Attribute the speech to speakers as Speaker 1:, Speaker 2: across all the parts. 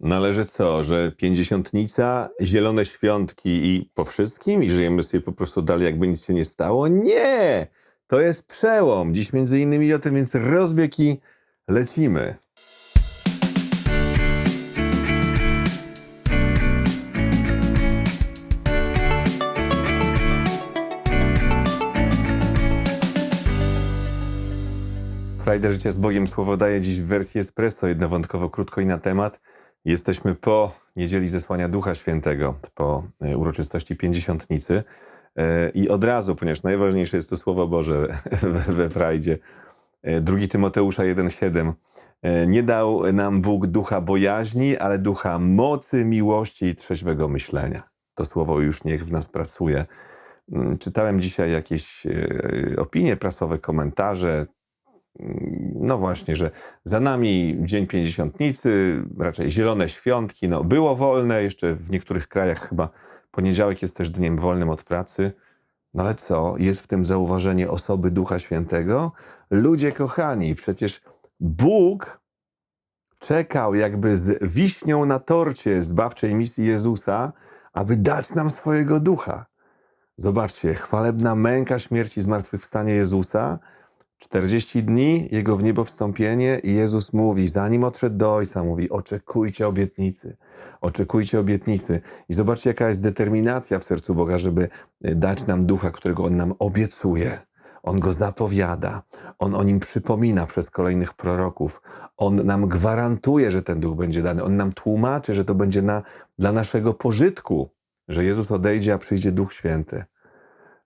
Speaker 1: Należy co, że pięćdziesiątnica, zielone świątki i po wszystkim i żyjemy sobie po prostu dalej, jakby nic się nie stało? Nie! To jest przełom. Dziś między innymi o tym, więc rozbiegi lecimy. Frajdę Życia z Bogiem słowo daje dziś w wersji espresso, jednowątkowo, krótko i na temat. Jesteśmy po niedzieli zesłania Ducha Świętego, po e, uroczystości Pięćdziesiątnicy. E, I od razu, ponieważ najważniejsze jest to Słowo Boże we, we Frajdzie, e, 2 Tymoteusza 1,7. E, Nie dał nam Bóg ducha bojaźni, ale ducha mocy, miłości i trzeźwego myślenia. To słowo już niech w nas pracuje. Mm, Czytałem dzisiaj jakieś e, opinie prasowe, komentarze, no właśnie, że za nami Dzień Pięćdziesiątnicy, raczej zielone świątki, no było wolne, jeszcze w niektórych krajach chyba poniedziałek jest też dniem wolnym od pracy. No ale co, jest w tym zauważenie osoby Ducha Świętego? Ludzie kochani, przecież Bóg czekał jakby z wiśnią na torcie zbawczej misji Jezusa, aby dać nam swojego Ducha. Zobaczcie, chwalebna męka śmierci zmartwychwstanie Jezusa, 40 dni, Jego w niebo wstąpienie i Jezus mówi, zanim odszedł do Ojca, mówi, oczekujcie obietnicy, oczekujcie obietnicy. I zobaczcie, jaka jest determinacja w sercu Boga, żeby y, dać nam ducha, którego On nam obiecuje. On go zapowiada, On o nim przypomina przez kolejnych proroków. On nam gwarantuje, że ten duch będzie dany. On nam tłumaczy, że to będzie na, dla naszego pożytku, że Jezus odejdzie, a przyjdzie Duch Święty.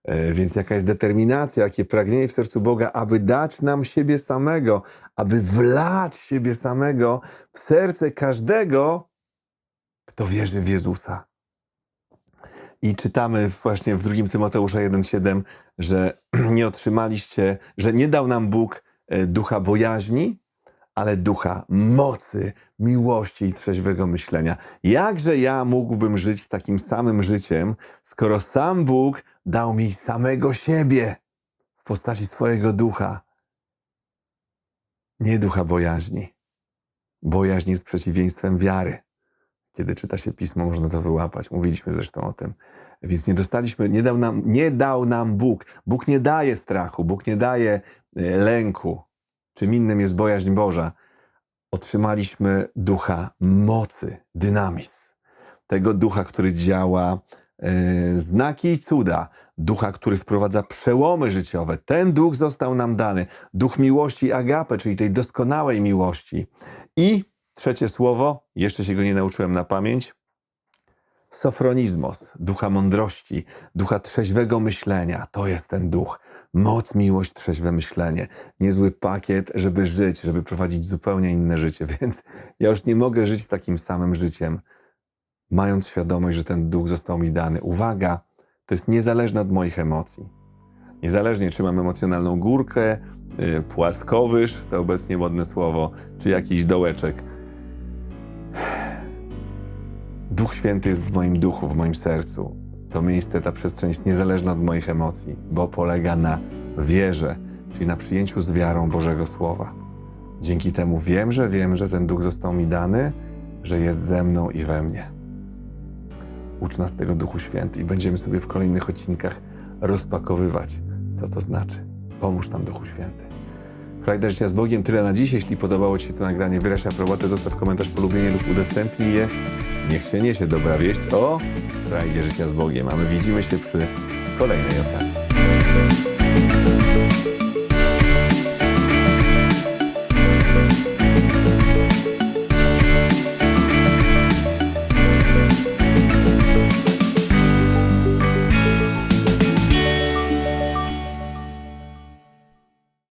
Speaker 1: E, Więc jaka jest determinacja, jakie pragnienie w sercu Boga, aby dać nam siebie samego, aby wlać siebie samego w serce każdego, kto wierzy w Jezusa. I czytamy właśnie w 2 Tymoteusza 1,7, że nie otrzymaliście, że nie dał nam Bóg e, ducha bojaźni, ale ducha mocy, miłości i trzeźwego myślenia. Jakże ja mógłbym żyć takim samym życiem, skoro sam Bóg dał mi samego siebie w postaci swojego ducha? Nie ducha bojaźni. Bojaźń jest przeciwieństwem wiary. Kiedy czyta się pismo, można to wyłapać. Mówiliśmy zresztą o tym. Więc nie dostaliśmy, nie dał nam, nie dał nam Bóg. Bóg nie daje strachu, Bóg nie daje e, lęku. Czym innym jest bojaźń Boża. Otrzymaliśmy ducha mocy, dynamizm. Tego ducha, który działa e, znaki i cuda. Ducha, który wprowadza przełomy życiowe. Ten duch został nam dany. Duch miłości agape, czyli tej doskonałej miłości. I trzecie słowo, jeszcze się go nie nauczyłem na pamięć. Sofronizmos, ducha mądrości, ducha trzeźwego myślenia. To jest ten duch. Moc, miłość, trzeźwe myślenie. Niezły pakiet, żeby żyć, żeby prowadzić zupełnie inne życie. Więc ja już nie mogę żyć takim samym życiem, mając świadomość, że ten duch został mi dany. Uwaga, to jest niezależne od moich emocji. Niezależnie, czy mam emocjonalną górkę, y, płaskowyż, to obecnie modne słowo, czy jakiś dołeczek. Duch Święty jest w moim duchu, w moim sercu. To miejsce, ta przestrzeń jest niezależna od moich emocji, bo polega na wierze, czyli na przyjęciu z wiarą Bożego Słowa. Dzięki temu wiem, że wiem, że ten duch został mi dany, że jest ze mną i we mnie. Ucz nas tego Duchu Święty i będziemy sobie w kolejnych odcinkach rozpakowywać, co to znaczy. Pomóż nam, Duchu Święty. Frajda Życia z Bogiem, tyle na dziś. Jeśli podobało Ci się to nagranie, wyraź aprobatę, zostaw komentarz, polubienie lub udostępnij je. Niech się niesie dobra wieść o Frajdzie Życia z Bogiem, a my widzimy się przy kolejnej okazji.